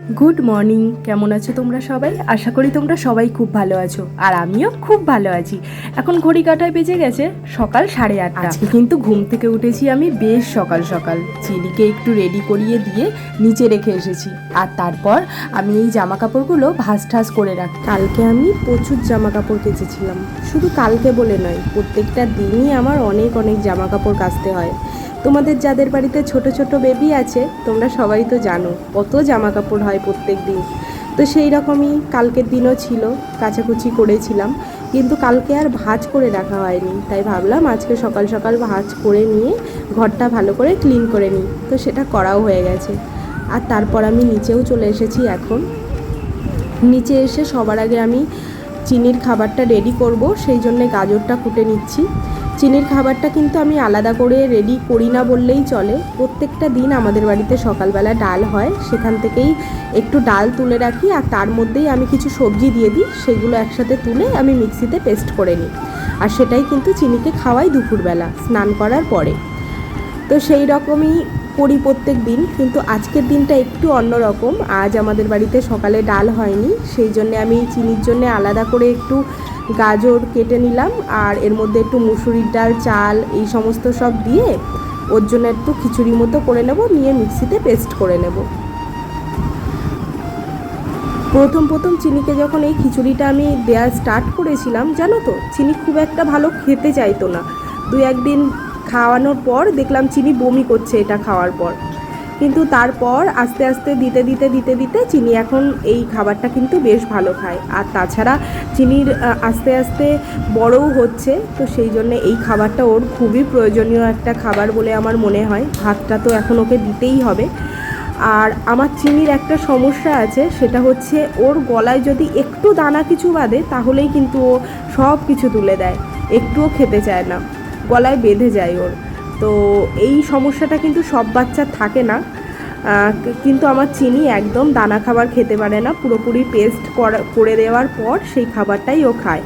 Good morning কেমন আছো তোমরা সবাই? আশা করি তোমরা সবাই খুব ভালো আছো। আর আমিও খুব ভালো আছি। এখন ঘড়ি কাটায় বেজে গেছে সকাল সাড়ে আটটা। আজকে কিন্তু ঘুম থেকে উঠেছি আমি বেশ সকাল সকাল। চিনিকে একটু রেডি করিয়ে দিয়ে নিচে রেখে এসেছি। আর তারপর আমি এই জামা কাপড়গুলো ভাস ঠাস করে রাখি। কালকে আমি প্রচুর জামা কাপড় কেচেছিলাম। শুধু কালকে বলে নয় প্রত্যেকটা দিনই আমার অনেক অনেক জামা কাপড় কাচতে হয়। তোমাদের যাদের বাড়িতে ছোট ছোট বেবি আছে, তোমরা সবাই তো জানো, কত জামা কাপড় হয় প্রত্যেক দিন তো সেই রকমই কালকের দিনও ছিল, কাচাকুচি করেছিলাম, কিন্তু কালকে আর ভাজ করে রাখা হয়নি। তাই ভাবলাম আজকে সকাল সকাল ভাজ করে নিয়ে ঘরটা ভালো করে ক্লিন করে নিই। তো সেটা করাও হয়ে গেছে। আর তারপর আমি নিচেও চলে এসেছি এখন। নিচে এসে সবার আগে আমি চিনির খাবারটা রেডি করব, সেই জন্যে গাজরটা কুটে নিচ্ছি। চিনির খাবারটা কিন্তু আমি আলাদা করে রেডি করি না বললেই চলে। প্রত্যেকটা দিন আমাদের বাড়িতে সকালবেলা ডাল হয়, সেখান থেকেই একটু ডাল তুলে রাখি আর তার মধ্যেই আমি কিছু সবজি দিয়ে দিই, সেগুলো একসাথে তুলে আমি মিক্সিতে পেস্ট করে নিই। আর সেটাই কিন্তু চিনিকে খাওয়াই দুপুরবেলা, স্নান করার পরে। তো সেই রকমই করি প্রত্যেক দিন, কিন্তু আজকের দিনটা একটু অন্যরকম। আজ আমাদের বাড়িতে সকালে ডাল হয়নি, সেই জন্যে আমি চিনির জন্য আলাদা করে একটু গাজর কেটে নিলাম, আর এর মধ্যে একটু মুসুরির ডাল, চাল, এই সমস্ত সব দিয়ে ওর জন্য একটু খিচুড়ি মতো করে নেব, নিয়ে মিক্সিতে পেস্ট করে নেব। প্রথম প্রথম চিনিকে যখন এই খিচুড়িটা আমি দেওয়া স্টার্ট করেছিলাম, জানো তো, চিনি খুব একটা ভালো খেতে চাইতো না। দু একদিন খাওয়ানোর পর দেখলাম চিনি বমি করছে এটা খাওয়ার পর। কিন্তু তারপর আস্তে আস্তে দিতে দিতে দিতে দিতে চিনি এখন এই খাবারটা কিন্তু বেশ ভালো খায়। আর তাছাড়া চিনির আস্তে আস্তে বড়ও হচ্ছে, তো সেই জন্য এই খাবারটা ওর খুবই প্রয়োজনীয় একটা খাবার বলে আমার মনে হয়। ভাতটা তো এখন ওকে দিতেই হবে। আর আমার চিনির একটা সমস্যা আছে, সেটা হচ্ছে ওর গলায় যদি একটু দানা কিছু বাঁধে, তাহলেই কিন্তু ও সব কিছু তুলে দেয়। একটুও খেতে চায় না। গলায় বেঁধে যায় ওর। তো এই সমস্যাটা কিন্তু সব বাচ্চার থাকে না। কিন্তু আমার চিনি একদম দানা খাবার খেতে পারে না। পুরোপুরি পেস্ট করে দেওয়ার পর সেই খাবারটাই ও খায়।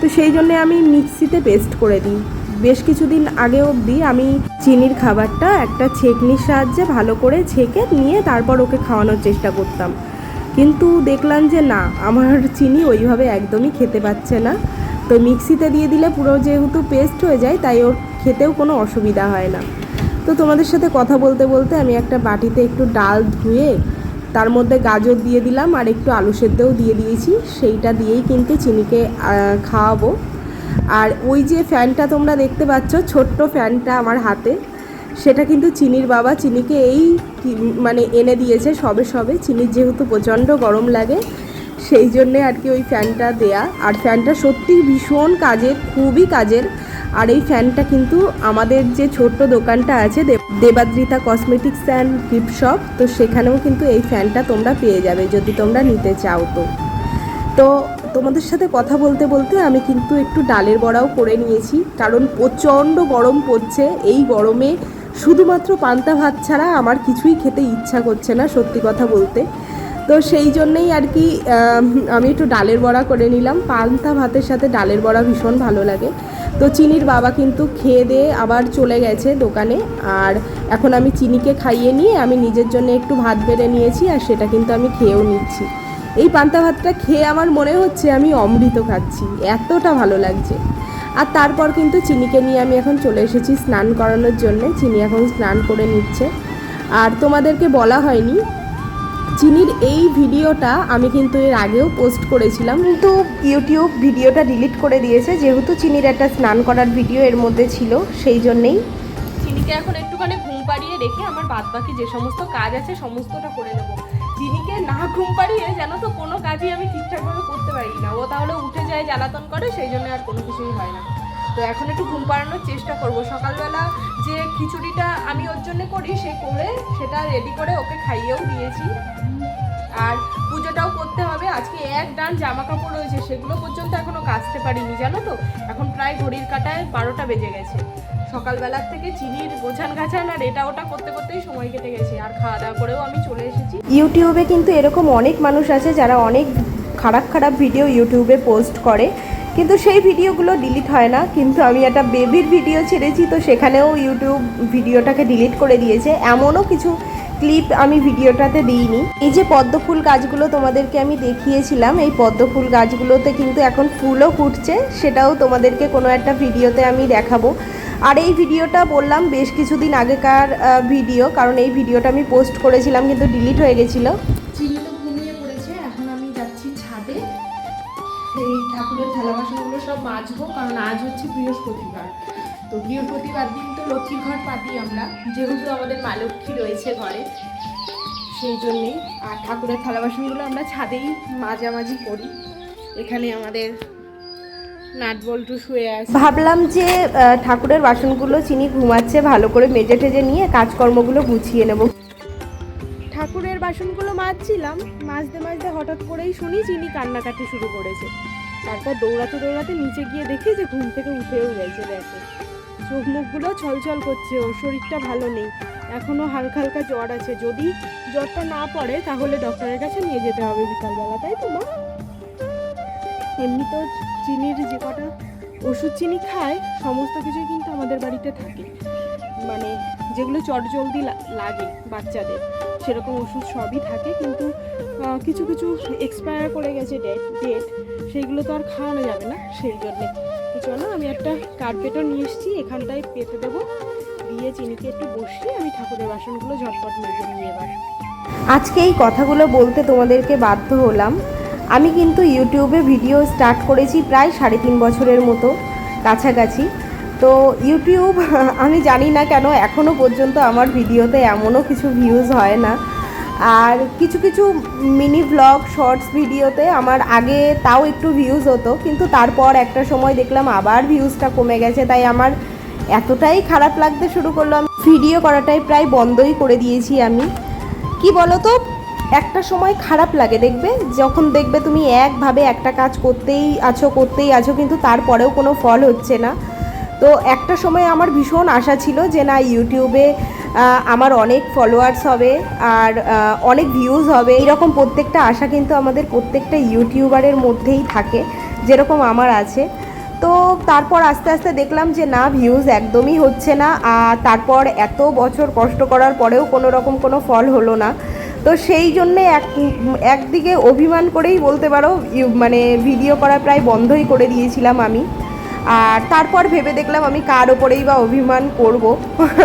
তো সেই জন্য আমি মিক্সিতে পেস্ট করে দিই। বেশ কিছুদিন আগে অবধি আমি চিনির খাবারটা একটা ছেঁকনির সাহায্যে ভালো করে ছেঁকে নিয়ে তারপর ওকে খাওয়ানোর চেষ্টা করতাম। কিন্তু দেখলাম যে না, আমার চিনি ওইভাবে একদমই খেতে পাচ্ছে না। তো মিক্সিতে দিয়ে দিলে পুরো যেহেতু পেস্ট হয়ে যায়, তাই ওর খেতেও কোনো অসুবিধা হয় না। তো তোমাদের সাথে কথা বলতে বলতে আমি একটা বাটিতে একটু ডাল ধুয়ে, তার মধ্যে গাজর দিয়ে দিলাম আর একটু আলু সেদ্ধও দিয়ে দিয়েছি। সেইটা দিয়েই কিন্তু চিনিকে খাওয়াবো। আর ওই যে ফ্যানটা তোমরা দেখতে পাচ্ছ, ছোট্ট ফ্যানটা আমার হাতে, সেটা কিন্তু চিনির বাবা, চিনিকে এই মানে এনে দিয়েছে সবে সবে। চিনির যেহেতু প্রচণ্ড গরম লাগে সেই জন্যে আর কি ওই ফ্যানটা দেয়া। আর ফ্যানটা সত্যি ভীষণ কাজের, খুবই কাজের। আর এই ফ্যানটা কিন্তু আমাদের যে ছোট্ট দোকানটা আছে, দেব- Debadrita cosmetics and gift shop, তো সেখানেও কিন্তু এই ফ্যানটা তোমরা পেয়ে যাবে যদি তোমরা নিতে চাও তো। তো তোমাদের সাথে কথা বলতে বলতে আমি কিন্তু একটু ডালের বড়াও করে নিয়েছি, কারণ প্রচণ্ড গরম পড়ছে। এই গরমে শুধুমাত্র পান্তা ভাত ছাড়া আমার কিছুই খেতে ইচ্ছা করছে না সত্যি কথা বলতে। তো সেই জন্যেই আর কি আমি একটু ডালের বড়া করে নিলাম। পান্তা ভাতের সাথে ডালের বড়া ভীষণ ভালো লাগে। তো চিনির বাবা কিন্তু খেয়ে দিয়ে আবার চলে গেছে দোকানে। আর এখন আমি চিনিকে খাইয়ে নিয়ে আমি নিজের জন্য একটু ভাত বেড়ে নিয়েছি আর সেটা কিন্তু আমি খেয়েও নিচ্ছি। এই পান্তা ভাতটা খেয়ে আমার মনে হচ্ছে আমি অমৃত খাচ্ছি। এতটা ভালো লাগছে। আর তারপর কিন্তু চিনিকে নিয়ে আমি এখন চলে এসেছি স্নান করানোর জন্য। চিনি এখন স্নান করে নিচ্ছে। আর তোমাদেরকে বলা হয়নি চিনির এই ভিডিওটা আমি কিন্তু এর আগেও পোস্ট করেছিলাম। কিন্তু ইউটিউব ভিডিওটা ডিলিট করে দিয়েছে যেহেতু চিনির একটা স্নান করার ভিডিও এর মধ্যে ছিল সেই জন্যেই। চিনিকে এখন একটুখানি ঘুম পাড়িয়ে রেখে আমার বাদ বাকি যে সমস্ত কাজ আছে সমস্তটা করে নেব। চিনিকে না ঘুম পাড়িয়ে যেন তো কোনো কাজই আমি ঠিকঠাকভাবে করতে পারি না। ও তাহলে উঠে যায় জ্বালাতন করে সেই জন্য আর কোনো কিছুই হয় না। তো এখন একটু ঘুম পাড়ানোর চেষ্টা করব। সকালবেলা যে খিচুড়িটা আমি জন্য করি সে করে সেটা রেডি করে ওকে খাইয়েও দিয়েছি। আর পুজোটাও করতে হবে। আজকে এক ডান জামা কাপড় রয়েছে, সেগুলো পর্যন্ত এখনও কাচতে পারিনি, জানো তো? এখন প্রায় ঘড়ির কাটায় বারোটা বেজে গেছে। সকালবেলার থেকে চিনির গোছান গাছান আর এটা ওটা করতে করতেই সময় কেটে গেছে। আর খাওয়া দাওয়া করেও আমি চলে এসেছি। ইউটিউবে কিন্তু এরকম অনেক মানুষ আছে যারা অনেক খারাপ খারাপ ভিডিও ইউটিউবে পোস্ট করে। কিন্তু সেই ভিডিওগুলো ডিলিট হয় না। কিন্তু আমি একটা বেবির ভিডিও ছেড়েছি, তো সেখানেও ইউটিউব ভিডিওটাকে ডিলিট করে দিয়েছে। এমনও কিছু ক্লিপ আমি ভিডিওটাতে দিইনি। এই যে পদ্ম ফুল গাছগুলো তোমাদেরকে আমি দেখিয়েছিলাম, এই পদ্ম ফুল গাছগুলোতে কিন্তু এখন ফুলও ফুটছে, সেটাও তোমাদেরকে কোনো একটা ভিডিওতে আমি দেখাবো। আর এই ভিডিওটা বললাম বেশ কিছুদিন আগেকার ভিডিও কারণ এই ভিডিওটা আমি পোস্ট করেছিলাম, কিন্তু ডিলিট হয়ে গেছিল। এই ঠাকুরের থালা বাসনগুলো সব মাজবো, কারণ আজ হচ্ছে বৃহস্পতিবার। তো বৃহস্পতিবার দিন তো লক্ষ্মীর ঘর পাতি আমরা, যেহেতু আমাদের মা লক্ষ্মী রয়েছে ঘরে, সেই জন্যেই। আর ঠাকুরের থালা বাসনগুলো আমরা ছাদেই মাঝামাঝি করি। এখানে আমাদের নাট বল্টু শুয়ে ভাবলাম যে ঠাকুরের বাসনগুলো চিনি ঘুমাচ্ছে, ভালো করে মেজে টেজে নিয়ে কাজকর্মগুলো গুছিয়ে নেব। বাসনগুলো মাজছিলাম, মাজতে মাজতে হঠাৎ করেই শুনি চিনি কান্নাকাটি শুরু করেছে। তারপর দৌড়াতে দৌড়াতে নিচে গিয়ে দেখি যে ঘুম থেকে উঠেও গেছে। দেখো চোখ মুখগুলো ছলছল করছে, ওর শরীরটা ভালো নেই। এখনও হালকা হালকা জ্বর আছে। যদি জ্বরটা না পড়ে, তাহলে ডক্টরের কাছে নিয়ে যেতে হবে বিকালবেলা, তাই তো মা? এমনি তো চিনির যে কটা ওষুধ চিনি খায়, সমস্ত কিছুই কিন্তু আমাদের বাড়িতে থাকে। মানে যেগুলো চটজলদি লাগে বাচ্চাদের, সেরকম ওষুধ সবই থাকে, কিন্তু কিছু কিছু এক্সপায়ার করে গেছে ডেট ডেট সেইগুলো তো আর খাওয়ানো যাবে না, সেই জন্যে। তো চলো, আমি একটা কার্পেটও নিয়ে এসেছি, এখানটায় পেতে দেবো, দিয়ে চিনিকে একটু বসিয়ে আমি ঠাকুরের বাসনগুলো ঝটপট মেজে নিয়ে এবার। আজকে এই কথাগুলো বলতে তোমাদেরকে বাধ্য হলাম। আমি কিন্তু ইউটিউবে ভিডিও স্টার্ট করেছি প্রায় সাড়ে তিন বছরের মতো, কাছাকাছি। তো ইউটিউব আমি জানি না কেন এখনও পর্যন্ত আমার ভিডিওতে এমনও কিছু ভিউজ হয় না। আর কিছু কিছু মিনি ব্লগ শর্টস ভিডিওতে আমার আগে তাও একটু ভিউজ হতো, কিন্তু তারপর একটা সময় দেখলাম আবার ভিউজটা কমে গেছে, তাই আমার এতটাই খারাপ লাগতে শুরু করল। আমি ভিডিও করাটাই প্রায় বন্ধই করে দিয়েছি আমি। কি বলো তো একটা সময় খারাপ লাগে, দেখবে? যখন দেখবে তুমি একভাবে একটা কাজ করতেই আছো করতেই আছো, কিন্তু তারপরেও কোনো ফল হচ্ছে না। তো একটা সময় আমার ভীষণ আশা ছিল যে না, ইউটিউবে আমার অনেক ফলোয়ার্স হবে আর অনেক ভিউজ হবে। এরকম প্রত্যেকটা আশা কিন্তু আমাদের প্রত্যেকটা ইউটিউবারের মধ্যেই থাকে, যেরকম আমার আছে। তো তারপর আস্তে আস্তে দেখলাম যে না ভিউজ একদমই হচ্ছে না। আর তারপর এত বছর কষ্ট করার পরেও কোনো রকম কোনো ফল হলো না। তো সেই জন্যে এক, একদিকে অভিমান করেই বলতে পারো মানে ভিডিও করা প্রায় বন্ধই করে দিয়েছিলাম আমি। আর তারপর ভেবে দেখলাম আমি কার ওপরেই বা অভিমান করব।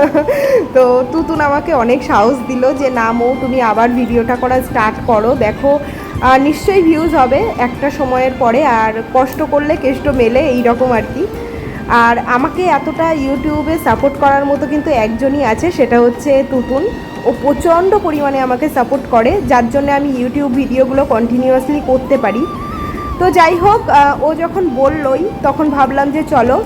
তো তুতুন আমাকে অনেক সাহস দিল যে, না মৌ, তুমি আবার ভিডিওটা করা স্টার্ট করো। দেখো নিশ্চয়ই ভিউজ হবে একটা সময়ের পরে আর কষ্ট করলে কেষ্ট মেলে এই রকম আর কি। আর আমাকে এতটা ইউটিউবে সাপোর্ট করার মতো কিন্তু একজনই আছে, সেটা হচ্ছে তুতুন। ও প্রচণ্ড পরিমাণে আমাকে সাপোর্ট করে, যার জন্য আমি ইউটিউব ভিডিওগুলো কন্টিনিউয়াসলি করতে পারি। তো যাই হোক ও যখন বললই, তখন ভাবলাম যে চলো,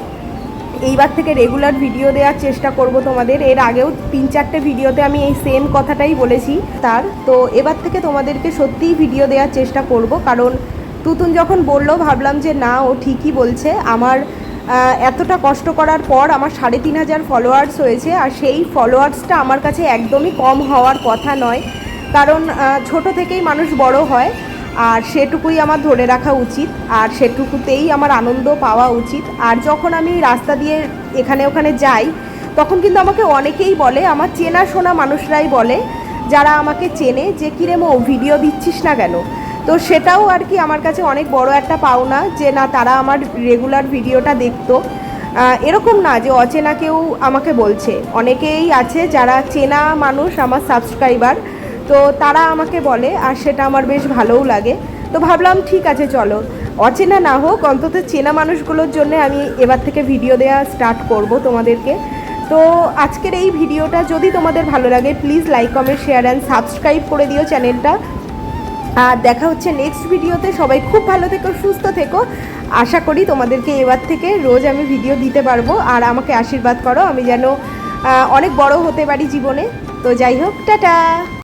এইবার থেকে রেগুলার ভিডিও দেওয়ার চেষ্টা করব তোমাদের। এর আগেও তিন চারটে ভিডিওতে আমি এই সেম কথাটাই বলেছি তার। তো এবার থেকে তোমাদেরকে সত্যিই ভিডিও দেওয়ার চেষ্টা করব, কারণ তুতুন যখন বলল, ভাবলাম যে না, ও ঠিকই বলছে। আমার এতটা কষ্ট করার পর আমার সাড়ে তিন হাজার ফলোয়ার্স হয়েছে, আর সেই ফলোয়ার্সটা আমার কাছে একদমই কম হওয়ার কথা নয়। কারণ ছোট থেকেই মানুষ বড় হয়। আর সেটুকুই আমার ধরে রাখা উচিত, আর সেটুকুতেই আমার আনন্দ পাওয়া উচিত। আর যখন আমি রাস্তা দিয়ে এখানে ওখানে যাই, তখন কিন্তু আমাকে অনেকেই বলে, আমার চেনা শোনা মানুষরাই বলে, যারা আমাকে চেনে যে, কিরে মো ভিডিও দিচ্ছিস না কেন? তো সেটাও আর কি আমার কাছে অনেক বড় একটা পাওনা যে, না, তারা আমার রেগুলার ভিডিওটা দেখতো। এরকম না যে, অচেনা কেউ আমাকে বলছে। অনেকেই আছে যারা চেনা মানুষ, আমার সাবস্ক্রাইবার তো তারা আমাকে বলে, আর সেটা আমার বেশ ভালোও লাগে। তো ভাবলাম, ঠিক আছে, চলো। অচেনা না হোক, অন্তত চেনা মানুষগুলোর জন্য আমি এবার থেকে ভিডিও দেওয়া স্টার্ট করব তোমাদেরকে। তো আজকের এই ভিডিওটা যদি তোমাদের ভালো লাগে please like comment share and subscribe করে দিও চ্যানেলটা আর দেখা হচ্ছে নেক্সট ভিডিওতে সবাই খুব ভালো থেকো, সুস্থ থেকো। আশা করি তোমাদেরকে এবার থেকে রোজ আমি ভিডিও দিতে পারব। আর আমাকে আশীর্বাদ করো, আমি যেন অনেক বড় হতে পারি জীবনে। তো যাই হোক, টাটা!